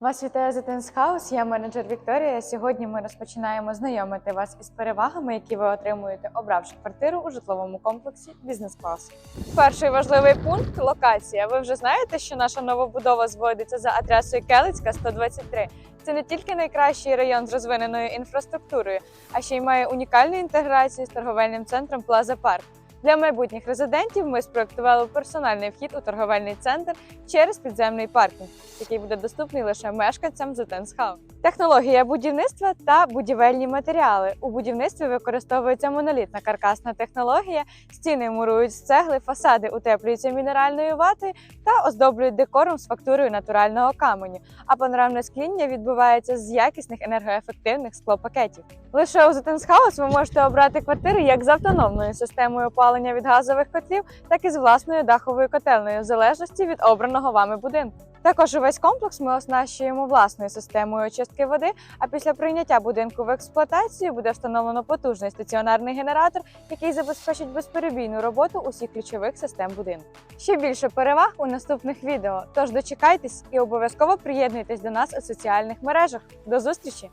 Вас вітає Зетенс Хаус, я менеджер Вікторія. Сьогодні ми розпочинаємо знайомити вас із перевагами, які ви отримуєте, обравши квартиру у житловому комплексі бізнес-класу. Перший важливий пункт локація. Ви вже знаєте, що наша новобудова зводиться за адресою Келицька 123. Це не тільки найкращий район з розвиненою інфраструктурою, а ще й має унікальну інтеграцію з торговельним центром Плаза Парк. Для майбутніх резидентів ми спроектували персональний вхід у торговельний центр через підземний паркінг, який буде доступний лише мешканцям Зетенс Хаус. Технологія будівництва та будівельні матеріали. У будівництві використовується монолітна каркасна технологія, стіни мурують з цегли, фасади утеплюються мінеральною ватою та оздоблюють декором з фактурою натурального каменю. А панорамне скління відбувається з якісних енергоефективних склопакетів. Лише у Зетенс Хаус ви можете обрати квартири як з автономною системою опалення від газових котлів, так і з власною даховою котельною, в залежності від обраного вами будинку. Також увесь комплекс ми оснащуємо власною системою очистки води. А після прийняття будинку в експлуатацію буде встановлено потужний стаціонарний генератор, який забезпечить безперебійну роботу усіх ключових систем будинку. Ще більше переваг у наступних відео. Тож дочекайтесь і обов'язково приєднуйтесь до нас у соціальних мережах. До зустрічі!